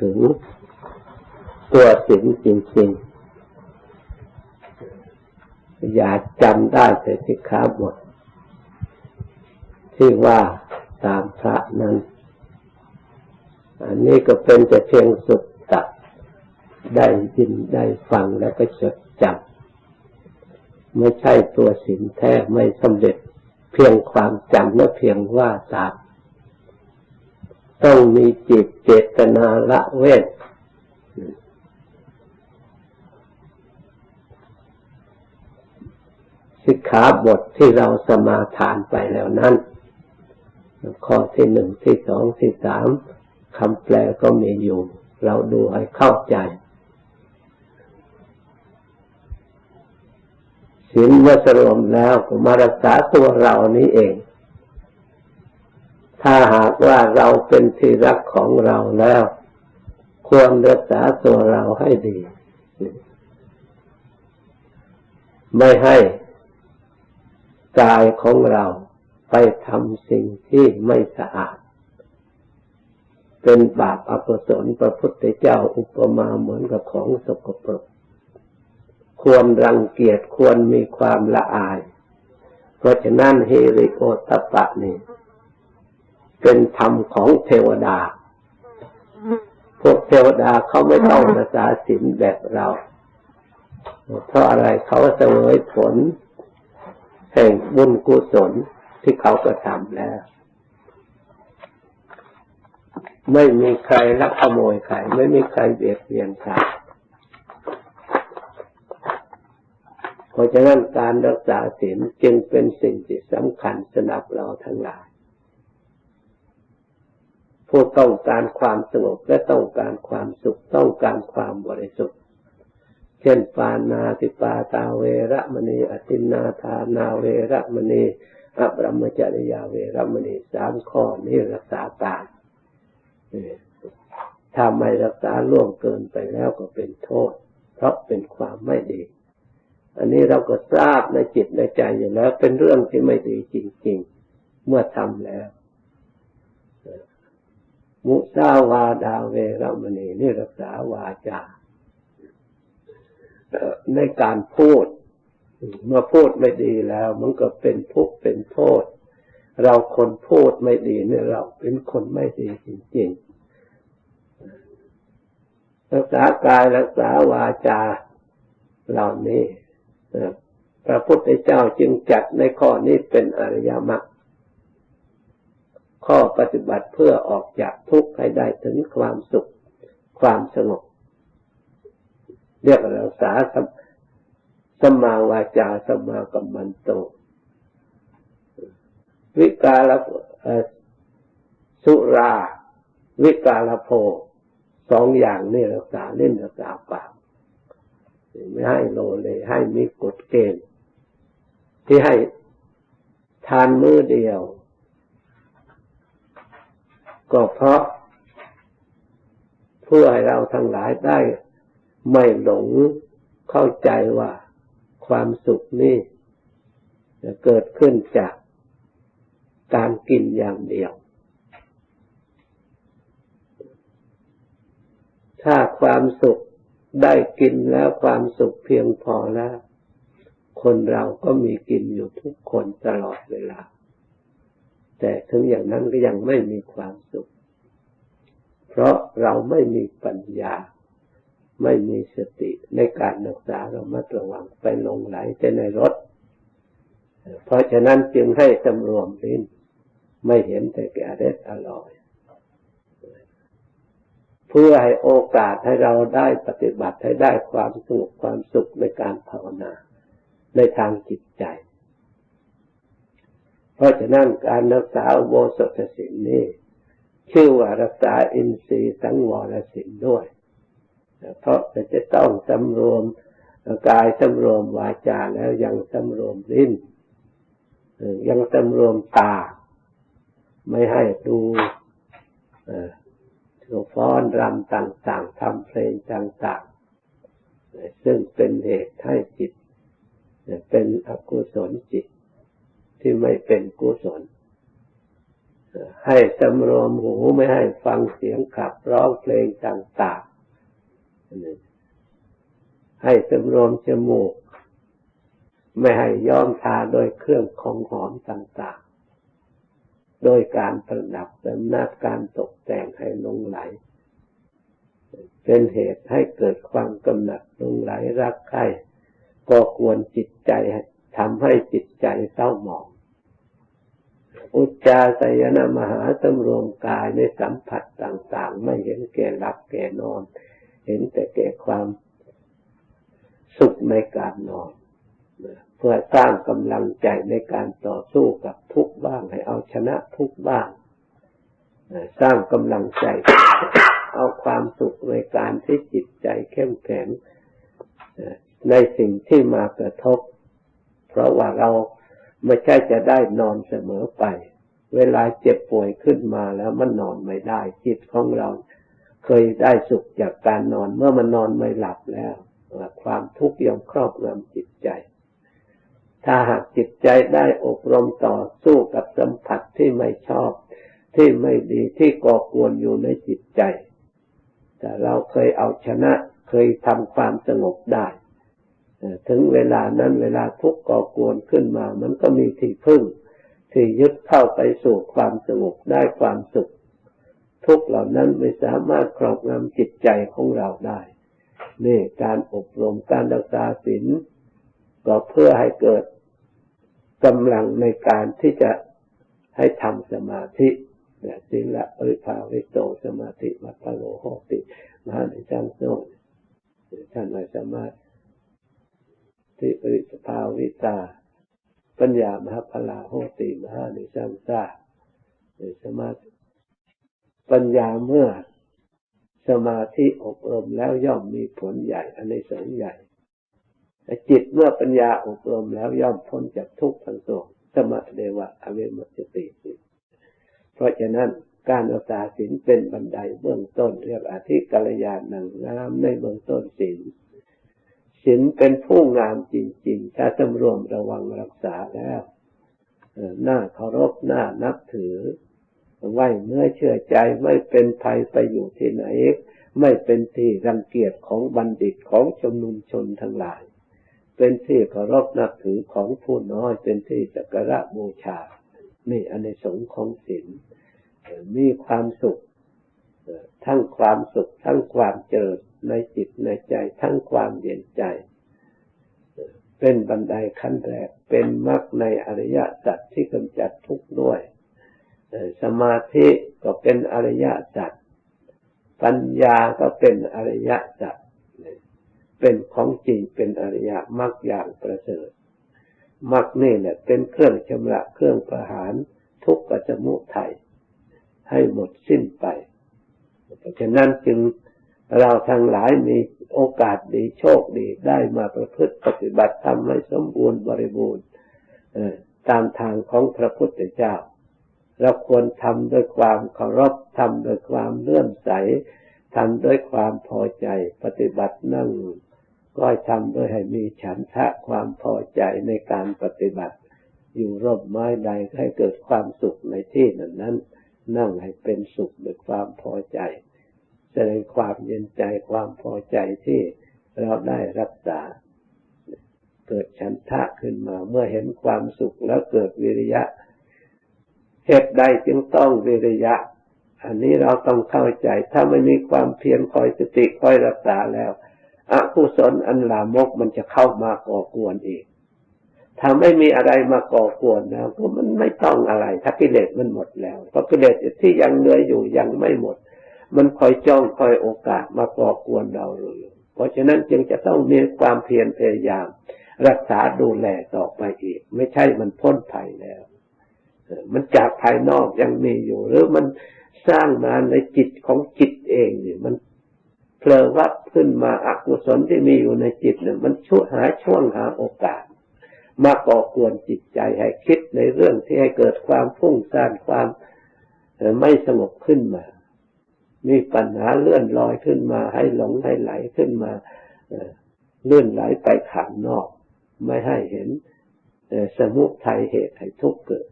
ถึงตัวศีลจริงๆ อย่าจำได้แต่สิกขาบท ที่ว่าตามพระนั้น อันนี้ก็เป็นแต่เพียงสุดตัดได้ยินได้ฟังแล้วก็จดจำไม่ใช่ตัวสินแท้ไม่สำเร็จเพียงความจำและเพียงว่าตาม ต้องมีจิตเจตนาละเวทสิกขาบทที่เราสมาทานไปแล้วนั้น ข้อที่หนึ่งที่สองที่สามคำแปลก็มีอยู่ เราดูให้เข้าใจศีลเมื่อสรวมแล้วก็มารักษาตัวเรานี้เอง ถ้าหากว่าเราเป็นที่รักของเราแล้ว ควรรักษาตัวเราให้ดี ไม่ให้กายของเราไปทำสิ่งที่ไม่สะอาด เป็นบาปอกุศลพระพุทธเจ้าอุปมาเหมือนกับของสกปรก ควรรังเกียจควรมีความละอาย เพราะฉะนั้นเฮริโอตปะนี่ เป็นธรรมของเทวดา พวกเทวดาเขาไม่ต้องรักษาศีลแบบเรา เพราะอะไรเขาเสวยผล แห่งบุญกุศลที่เขากระทำแล้ว ไม่มีใครลักขโมยใคร ไม่มีใครเบียดเบียนใครเพราะฉะนั้นการรักษาศีลจึงเป็นสิ่งที่สำคัญสำหรับเราทั้งหลาย ผู้ต้องการความสงบและต้องการความสุขต้องการความบริสุทธิ์ เช่นปานาติปาตาเวระมณีอตินาทานาเวระมณีอัปรมจริยาเวระมณีสามข้อนี้รักษาตายถ้าไม่รักษาล่วงเกินไปแล้วก็เป็นโทษ เพราะเป็นความไม่ดี อันนี้เราก็ทราบในจิตในใจอยู่แล้ว เป็นเรื่องที่ไม่ดีจริง ๆ เมื่อทำแล้ว มุสาวาดาเวรมณีนี่รักษาวาจาในการพูด เมื่อพูดไม่ดีแล้ว มันก็เป็นทุกข์เป็นโทษ เราคนพูดไม่ดีเนี่ยเราเป็นคนไม่ดีจริงๆ รักษากายรักษาวาจาเหล่านี้พระพุทธเจ้าจึงจัดในข้อนี้เป็นอริยมรรค ข้อปฏิบัติเพื่อออกจากทุกข์ให้ได้ถึงความสุข ความสงบ เรียกรักษาสมาวาจาสมากัมมันโต วิกาลสุรา วิกาลโพสองอย่างนี่รักษาเล่นรักษาปากไม่ให้โลเลให้มีกฎเกณฑ์ที่ให้ทานมือเดียว ก็เพราะเพื่อให้เราทั้งหลายได้ไม่หลงเข้าใจว่าความสุขนี่จะเกิดขึ้นจากการกินอย่างเดียว ถ้าความสุขได้กินแล้วความสุขเพียงพอแล้ว คนเราก็มีกินอยู่ทุกคนตลอดเวลา แต่ถึงอย่างนั้นก็ยังไม่มีความสุข เพราะเราไม่มีปัญญา ไม่มีสติในการรักษาเรามาระวังไปลงไหลแต่ในรถ เพราะฉะนั้นจึงให้สำรวมลิ้นไม่เห็นแต่แก่เด็ดอร่อย เพื่อให้โอกาสให้เราได้ปฏิบัติให้ได้ความสงบความสุขในการภาวนา ในทางจิตใจ เพราะฉะนั้นการรักษาโวสถศิลนี้ ชื่อว่ารักษาอินทรีย์สังวรศิลด้วย เพราะจะต้องสำรวมกายสำรวมวาจาแล้วยังสำรวมลิ้นยังสำรวมตา ไม่ให้ดูถูฟ้อนรำต่างๆทำเพลงต่างๆ ซึ่งเป็นเหตุให้จิต เป็นอกุศลจิต ที่ไม่เป็นกุศลให้สำรวมหูไม่ให้ฟังเสียงขับร้องเพลงต่างๆ ให้สำรวมจมูก ไม่ให้ย้อมทาโดยเครื่องของหอมต่างๆ โดยการประดับเสริมนาการตกแต่งให้ลงไหล เป็นเหตุให้เกิดความกำหนัดลงไหลรักใคร่ก็ควรจิตใจ ทำให้จิตใจเศร้าหมอง อุจจาสยนมหาสำรวมกายในสัมผัสต่างๆ ไม่เห็นแก่หลับแก่นอน เห็นแต่แก่ความสุขในการนอนเพื่อสร้างกำลังใจในการต่อสู้กับทุกบ้างให้เอาชนะทุกบ้าง สร้างกำลังใจ เอาความสุขในการที่จิตใจเข้มแข็งในสิ่งที่มากระทบ เพราะว่าเราไม่ใช่จะได้นอนเสมอไป เวลาเจ็บป่วยขึ้นมาแล้วมันนอนไม่ได้ จิตของเราเคยได้สุขจากการนอนเมื่อมันนอนไม่หลับแล้วความทุกข์ย่อมครอบงำจิตใจ ถ้าหากจิตใจได้อบรมต่อสู้กับสัมผัสที่ไม่ชอบ ที่ไม่ดีที่ก่อกวนอยู่ในจิตใจ แต่เราเคยเอาชนะเคยทำความสงบได้ ถึงเวลานั้นเวลาทุกข์ก่อกวนขึ้นมา มันก็มีที่พึ่ง ที่ยึดเข้าไปสู่ความสงบได้ความสุข ทุกเหล่านั้นไม่สามารถครอบงำจิตใจของเราได้นี่การอบรมการรักษาศีลก็เพื่อให้เกิดกำลังในการที่จะให้ทำสมาธินี่ยศีละอริภาวิโตสมาธิมัตโลโหติมหาในจังโซท่านไม่สามารถ ทิปริสภาวิตา ปัญญามหาพลาโหติมหาในสังสาในสมาธิปัญญาเมื่อสมาธิอบรมแล้วย่อมมีผลใหญ่อันในสงใหญ่จิตเมื่อปัญญาอบรมแล้วย่อมพ้นจากทุกข์ทั้งปวงสมะเดวะอเวมัจติเพราะฉะนั้นการอัตาสินเป็นบันไดเบื้องต้น เรียกอธิกัลยาณังงามในเบื้องต้นสิน ศีลเป็นผู้งามจริง ๆ ถ้าสำรวมระวังรักษาแล้วหน้าเคารพหน้านับถือ ไว้เมื่อเชื่อใจไม่เป็นภัยไปอยู่ที่ไหน ไม่เป็นที่รังเกียจของบัณฑิตของชมนุมชนทั้งหลาย เป็นที่เคารพนับถือของผู้น้อย เป็นที่สักการะบูชานี่อันในสงของศีลมีความสุข ทั้งความสุข ทั้งความเจริญ ในจิตในใจทั้งความเย็นใจ เป็นบันไดขั้นแรก เป็นมรรคในอริยสัจที่กำจัดทุกข์ด้วย สมาธิก็เป็นอริยสัจปัญญาก็เป็นอริยสัจเป็นของจริงเป็นอริยมรรคอย่างประเสริฐมรรคนี่แหละเป็นเครื่องชำระเครื่องประหารทุกข์กับสมุทัยให้หมดสิ้นไป เพราะฉะนั้นจึง เราทั้งหลายมีโอกาสดีโชคดีได้มาประพฤติปฏิบัติทำให้สมบูรณ์บริบูรณ์ตามทางของพระพุทธเจ้า เราควรทำด้วยความเคารพทำด้วยความเลื่อมใสทำด้วยความพอใจ ปฏิบัตินั่ง ก็ทำด้วยให้มีฉันทะความพอใจในการปฏิบัติ อยู่ร่มไม้ใดให้เกิดความสุขในที่นั้นนั้นนั่งให้เป็นสุขด้วยความพอใจ แสดงความเย็นใจความพอใจที่เราได้รักษา เกิดฉันทะขึ้นมา เมื่อเห็นความสุขแล้วเกิดวิริยะเหตุใดจึงต้องวิริยะ อันนี้เราต้องเข้าใจ ถ้าไม่มีความเพียรคอยสติคอยรักษาแล้วอกุศลอันลามกมันจะเข้ามาก่อกวนอีกถ้าไม่มีอะไรมาก่อกวนแล้วก็มันไม่ต้องอะไร ถ้ากิเลสมันหมดแล้วเพราะกิเลสที่ยังเหลืออยู่ยังไม่หมด มันคอยจ้องคอยโอกาสมาก่อกวนเราอยู่เพราะฉะนั้นจึงจะต้องมีความเพียรพยายาม รักษาดูแลต่อไปอีก ไม่ใช่มันพ้นภัยแล้ว มันจากภายนอกยังมีอยู่ หรือมันสร้างมาในจิตของจิตเองเนี่ยมันเพลวับขึ้นมาอกุศลที่มีอยู่ในจิตเนี่ยมันช่วยหาช่วงหาโอกาส มาก่อกวนจิตใจให้คิดในเรื่องที่ให้เกิดความฟุ้งซ่านความไม่สงบขึ้นมา มีปัญหาเลื่อนลอยขึ้นมา ให้หลงให้ไหลขึ้นมาเลื่อนไหลไปขางนอก ไม่ให้เห็นสมุทัยเหตุให้ทุกข์เกิด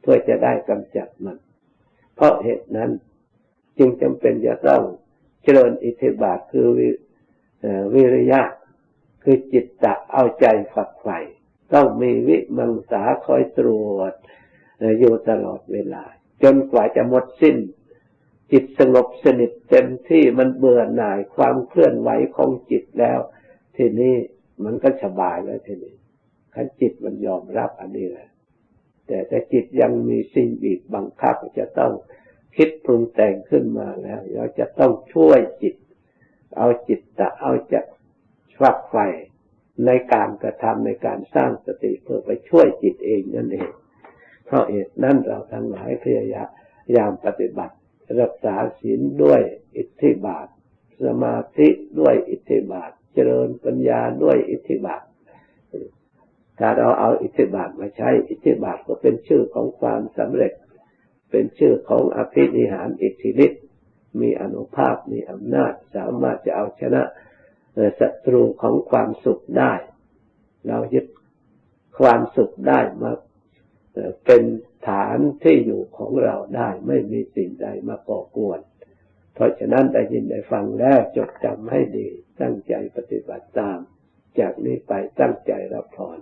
เพื่อจะได้กำจัดมัน เพราะเหตุนั้นจึงจำเป็นจะต้องเจริญอิทธิบาทคือววิริยะคือจิตตะเอาใจฝักใฝ่ต้องมีวิมังสาคอยตรวจอยู่ตลอดเวลา จนกว่าจะหมดสิ้น จิตสงบสนิทเต็มที่มันเบื่อหน่ายความเคลื่อนไหวของจิตแล้ว ทีนี้มันก็สบายแล้วทีนี้ขันจิตมันยอมรับอันนี้แหละแต่ถ้าจิตยังมีสิ่งบีบบังคับจะต้องคิดปรุงแต่งขึ้นมาแล้วเราจะต้องช่วยจิต เอาจิตตะเอาจะฝักไฟในการกระทำในการสร้างสติเพื่อไปช่วยจิตเองนั่นเอง เพราะเหตุนั้นเราทั้งหลายพยายามปฏิบัติ รักษาศีลด้วยอิทธิบาท สมาธิด้วยอิทธิบาท เจริญปัญญาด้วยอิทธิบาท ถ้าเราเอาอิทธิบาทมาใช้อิทธิบาทก็เป็นชื่อของความสำเร็จ เป็นชื่อของอภินิหารอิทธิฤทธิ์มีอนุภาพมีอำนาจสามารถจะเอาชนะศัตรูของความสุขได้ เรายึดความสุขได้มาเป็น ฐานที่อยู่ของเราได้ไม่มีสิ่งใดมาก่อกวน เพราะฉะนั้นได้ยินได้ฟังแล้วจดจำให้ดี ตั้งใจปฏิบัติตาม จากนี้ไปตั้งใจรับพร